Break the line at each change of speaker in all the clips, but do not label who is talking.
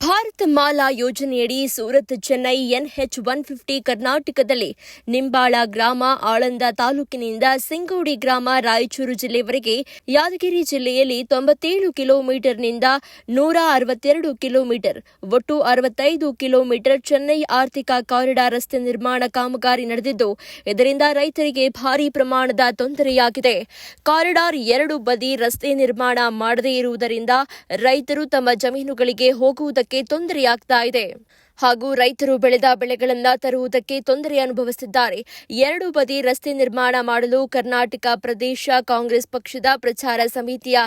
ಭಾರತ್ ಮಾಲಾ ಯೋಜನೆಯಡಿ Surat Chennai NH one fifty ಕರ್ನಾಟಕದಲ್ಲಿ ನಿಂಬಾಳ ಗ್ರಾಮ ಆಳಂದ ತಾಲೂಕಿನಿಂದ ಸಿಂಗೋಡಿ ಗ್ರಾಮ ರಾಯಚೂರು ಜಿಲ್ಲೆವರೆಗೆ ಯಾದಗಿರಿ ಜಿಲ್ಲೆಯಲ್ಲಿ ತೊಂಬತ್ತೇಳು ಕಿಲೋಮೀಟರ್ನಿಂದ ನೂರ ಅರವತ್ತೆರಡು ಕಿಲೋಮೀಟರ್, ಒಟ್ಟು ಅರವತ್ತೈದು ಕಿಲೋಮೀಟರ್ ಚೆನ್ನೈ ಆರ್ಥಿಕ ಕಾರಿಡಾರ್ ರಸ್ತೆ ನಿರ್ಮಾಣ ಕಾಮಗಾರಿ ನಡೆದಿದ್ದು, ಇದರಿಂದ ರೈತರಿಗೆ ಭಾರಿ ಪ್ರಮಾಣದ ತೊಂದರೆಯಾಗಿದೆ. ಕಾರಿಡಾರ್ ಎರಡು ಬದಿ ರಸ್ತೆ ನಿರ್ಮಾಣ ಮಾಡದೇ ಇರುವುದರಿಂದ ರೈತರು ತಮ್ಮ ಜಮೀನುಗಳಿಗೆ ಹೋಗುವುದಕ್ಕೆ ತೊಂದರೆಯಾಗ್ತಾ ಇದೆ. ಹಾಗೂ ರೈತರು ಬೆಳೆದ ಬೆಳೆಗಳನ್ನ ತರುವುದಕ್ಕೆ ತೊಂದರೆ ಅನುಭವಿಸಿದ್ದಾರೆ ಎರಡು ಬದಿ ರಸ್ತೆ ನಿರ್ಮಾಣ ಮಾಡಲು ಕರ್ನಾಟಕ ಪ್ರದೇಶ ಕಾಂಗ್ರೆಸ್ ಪಕ್ಷದ ಪ್ರಚಾರ ಸಮಿತಿಯ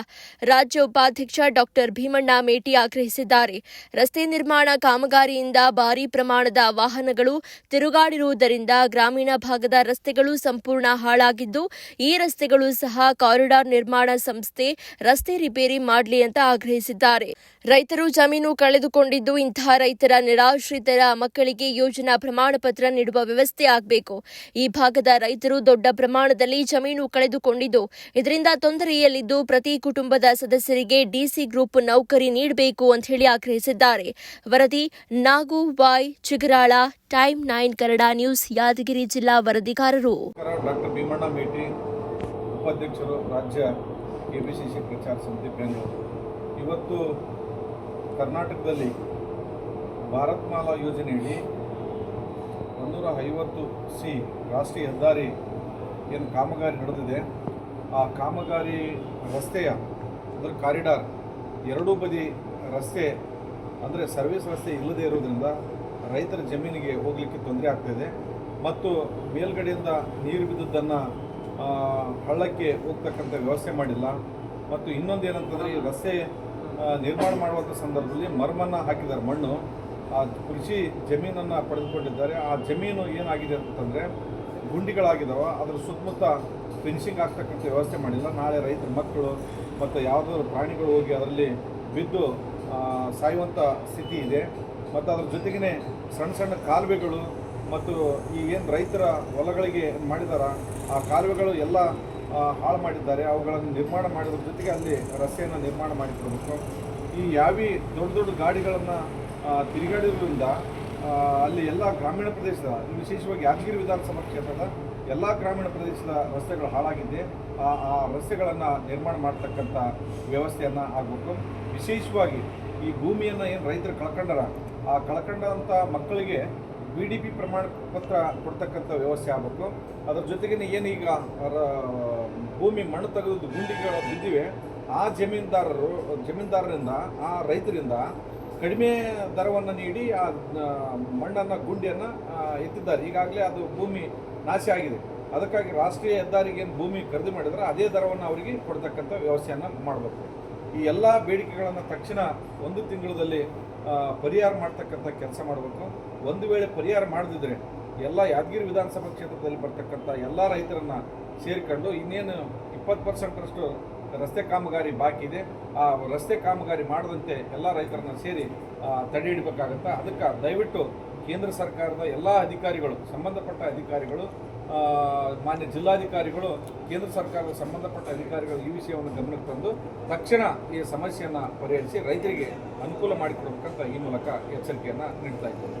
ರಾಜ್ಯ ಉಪಾಧ್ಯಕ್ಷ ಡಾಕ್ಟರ್ ಭೀಮಣ್ಣ ಮೇಟಿ ಆಗ್ರಹಿಸಿದ್ದಾರೆ. ರಸ್ತೆ ನಿರ್ಮಾಣ ಕಾಮಗಾರಿಯಿಂದ ಭಾರೀ ಪ್ರಮಾಣದ ವಾಹನಗಳು ತಿರುಗಾಡಿರುವುದರಿಂದ ಗ್ರಾಮೀಣ ಭಾಗದ ರಸ್ತೆಗಳು ಸಂಪೂರ್ಣ ಹಾಳಾಗಿದ್ದು, ಈ ರಸ್ತೆಗಳು ಸಹ ಕಾರಿಡಾರ್ ನಿರ್ಮಾಣ ಸಂಸ್ಥೆ ರಸ್ತೆ ರಿಪೇರಿ ಮಾಡಲಿ ಅಂತ ಆಗ್ರಹಿಸಿದ್ದಾರೆ. ರೈತರು ಜಮೀನು ಕಳೆದುಕೊಂಡಿದ್ದು ಇಂತಹ ರೈತರ ನಿರಾಶ್ರಿತರ ಮಕ್ಕಳಿಗೆ ಯೋಜನಾ ಪ್ರಮಾಣ ಪತ್ರ ನೀಡುವ ವ್ಯವಸ್ಥೆ ಆಗಬೇಕು. ಈ ಭಾಗದ ರೈತರು ದೊಡ್ಡ ಪ್ರಮಾಣದಲ್ಲಿ ಜಮೀನು ಕಳೆದುಕೊಂಡಿದ್ದು, ಇದರಿಂದ ತೊಂದರೆಯಲ್ಲಿದ್ದು ಪ್ರತಿ ಕುಟುಂಬದ ಸದಸ್ಯರಿಗೆ ಡಿಸಿ ಗ್ರೂಪ್ ನೌಕರಿ ನೀಡಬೇಕು ಅಂತ ಹೇಳಿ ಆಗ್ರಹಿಸಿದ್ದಾರೆ. ವರದಿ Nagu Bai Chigaral, time nine Kannada news, Yadgir ಜಿಲ್ಲಾ ವರದಿಗಾರರು.
ಇವತ್ತು ಕರ್ನಾಟಕದಲ್ಲಿ ಭಾರತ್ಮಾಲಾ ಯೋಜನೆಯಡಿ ಒಂದೂರ ಐವತ್ತು ಸಿ ರಾಷ್ಟ್ರೀಯ ಹೆದ್ದಾರಿ ಏನು ಕಾಮಗಾರಿ ನಡೆದಿದೆ, ಆ ಕಾಮಗಾರಿ ರಸ್ತೆಯ ಅಂದರೆ ಕಾರಿಡಾರ್ ಎರಡೂ ಬದಿ ರಸ್ತೆ ಅಂದರೆ ಸರ್ವಿಸ್ ರಸ್ತೆ ಇಲ್ಲದೇ ಇರೋದ್ರಿಂದ ರೈತರ ಜಮೀನಿಗೆ ಹೋಗಲಿಕ್ಕೆ ತೊಂದರೆ ಆಗ್ತಾಯಿದೆ ಮತ್ತು ಮೇಲ್ಗಡೆಯಿಂದ ನೀರು ಬಿದ್ದದ್ದನ್ನು ಹಳ್ಳಕ್ಕೆ ಹೋಗ್ತಕ್ಕಂಥ ವ್ಯವಸ್ಥೆ ಮಾಡಿಲ್ಲ. ಮತ್ತು ಇನ್ನೊಂದು ಏನಂತಂದರೆ ಈ ರಸ್ತೆ ನಿರ್ಮಾಣ ಮಾಡುವಂಥ ಸಂದರ್ಭದಲ್ಲಿ ಮರ್ಮನ್ನು ಹಾಕಿದ್ದಾರೆ ಮಣ್ಣು. ಆ ಕೃಷಿ ಜಮೀನನ್ನು ಪಡೆದುಕೊಂಡಿದ್ದಾರೆ. ಆ ಜಮೀನು ಏನಾಗಿದೆ ಅಂತಂದರೆ ಗುಂಡಿಗಳಾಗಿದ್ದಾವೆ ಅದರ ಸುತ್ತಮುತ್ತ ಫಿನಿಶಿಂಗ್ ಆಗ್ತಕ್ಕಂಥ ವ್ಯವಸ್ಥೆ ಮಾಡಿಲ್ಲ. ನಾಳೆ ರೈತರ ಮಕ್ಕಳು ಮತ್ತು ಯಾವುದಾದ್ರು ಪ್ರಾಣಿಗಳು ಹೋಗಿ ಅದರಲ್ಲಿ ಬಿದ್ದು ಸಾಯುವಂಥ ಸ್ಥಿತಿ ಇದೆ. ಮತ್ತು ಅದ್ರ ಜೊತೆಗೇ ಸಣ್ಣ ಸಣ್ಣ ಕಾಲುವೆಗಳು ಮತ್ತು ಈ ಏನು ರೈತರ ಹೊಲಗಳಿಗೆ ಮಾಡಿದಾರ, ಆ ಕಾಲುವೆಗಳು ಎಲ್ಲ ಹಾಳು ಮಾಡಿದ್ದಾರೆ. ಅವುಗಳನ್ನು ನಿರ್ಮಾಣ ಮಾಡೋದ್ರ. ಜೊತೆಗೆ ಅಲ್ಲಿ ರಸ್ತೆಯನ್ನು ನಿರ್ಮಾಣ ಮಾಡಿಕೊಡಬೇಕು ಈ ಯಾವಿ ದೊಡ್ಡ ದೊಡ್ಡ ಗಾಡಿಗಳನ್ನು ತಿರುಗಾಡಿರೋದ್ರಿಂದ ಅಲ್ಲಿ ಎಲ್ಲ ಗ್ರಾಮೀಣ ಪ್ರದೇಶದ ವಿಶೇಷವಾಗಿ ಯಾದಗಿರಿ ವಿಧಾನಸಭಾ ಕ್ಷೇತ್ರದ ಎಲ್ಲ ಗ್ರಾಮೀಣ ಪ್ರದೇಶದ ರಸ್ತೆಗಳು ಹಾಳಾಗಿದೆ ಆ ಆ ರಸ್ತೆಗಳನ್ನು ನಿರ್ಮಾಣ ಮಾಡ್ತಕ್ಕಂಥ ವ್ಯವಸ್ಥೆಯನ್ನು ಆಗಬೇಕು ವಿಶೇಷವಾಗಿ ಈ ಭೂಮಿಯನ್ನು ಏನು ರೈತರು ಕಳ್ಕೊಂಡಾರ, ಆ ಕಳ್ಕೊಂಡಂಥ ಮಕ್ಕಳಿಗೆ ಬಿ ಡಿ ಪಿ ಪ್ರಮಾಣ ಪತ್ರ ಕೊಡ್ತಕ್ಕಂಥ ವ್ಯವಸ್ಥೆ ಆಗಬೇಕು. ಅದ್ರ ಜೊತೆಗೆ ಏನೀಗ ಭೂಮಿ ಮಣ್ಣು ತೆಗೆದು ಗುಂಡಿಗಳು ಬಿದ್ದಿವೆ, ಆ ಜಮೀನ್ದಾರರು, ಜಮೀನ್ದಾರರಿಂದ, ಆ ರೈತರಿಂದ ಕಡಿಮೆ ದರವನ್ನು ನೀಡಿ ಆ ಮಣ್ಣನ್ನು, ಗುಂಡಿಯನ್ನು ಎತ್ತಿದ್ದಾರೆ. ಈಗಾಗಲೇ ಅದು ಭೂಮಿ ನಾಶ ಆಗಿದೆ. ಅದಕ್ಕಾಗಿ ರಾಷ್ಟ್ರೀಯ ಹೆದ್ದಾರಿಗೆ ಏನು ಭೂಮಿ ಖರೀದಿ ಮಾಡಿದ್ರೆ ಅದೇ ದರವನ್ನು ಅವರಿಗೆ ಕೊಡ್ತಕ್ಕಂಥ ವ್ಯವಸ್ಥೆಯನ್ನು ಮಾಡಬೇಕು. ಈ ಎಲ್ಲ ಬೇಡಿಕೆಗಳನ್ನು ತಕ್ಷಣ ಒಂದು ತಿಂಗಳಲ್ಲಿ ಪರಿಹಾರ ಮಾಡ್ತಕ್ಕಂಥ ಕೆಲಸ ಮಾಡಬೇಕು. ಒಂದು ವೇಳೆ ಪರಿಹಾರ ಮಾಡದಿದ್ರೆ ಎಲ್ಲ ಯಾದಗಿರಿ ವಿಧಾನಸಭಾ ಕ್ಷೇತ್ರದಲ್ಲಿ ಬರ್ತಕ್ಕಂಥ ಎಲ್ಲ ರೈತರನ್ನ ಸೇರಿಕೊಂಡು ಇನ್ನೇನು ಇಪ್ಪತ್ತು ಪರ್ಸೆಂಟರಷ್ಟು ರಸ್ತೆ ಕಾಮಗಾರಿ ಬಾಕಿ ಇದೆ. ಆ ರಸ್ತೆ ಕಾಮಗಾರಿ ಮಾಡದಂತೆ ಎಲ್ಲ ರೈತರನ್ನ ಸೇರಿ ತಡೆ ಹಿಡಬೇಕಾಗತ್ತೆ ಅದಕ್ಕೆ ದಯವಿಟ್ಟು ಕೇಂದ್ರ ಸರ್ಕಾರದ ಎಲ್ಲ ಅಧಿಕಾರಿಗಳು, ಸಂಬಂಧಪಟ್ಟ ಅಧಿಕಾರಿಗಳು ಮಾನ್ಯ ಜಿಲ್ಲಾಧಿಕಾರಿಗಳು, ಕೇಂದ್ರ ಸರ್ಕಾರದ ಸಂಬಂಧಪಟ್ಟ ಅಧಿಕಾರಿಗಳು ಈ ವಿಷಯವನ್ನು ಗಮನಕ್ಕೆ ತಂದು ತಕ್ಷಣ ಈ ಸಮಸ್ಯೆಯನ್ನು ಪರಿಹರಿಸಿ ರೈತರಿಗೆ ಅನುಕೂಲ ಮಾಡಿಕೊಡ್ಬೇಕಂತ ಈ ಮೂಲಕ ಎಚ್ಚರಿಕೆಯನ್ನು ನೀಡ್ತಾ ಇದ್ದೇನೆ.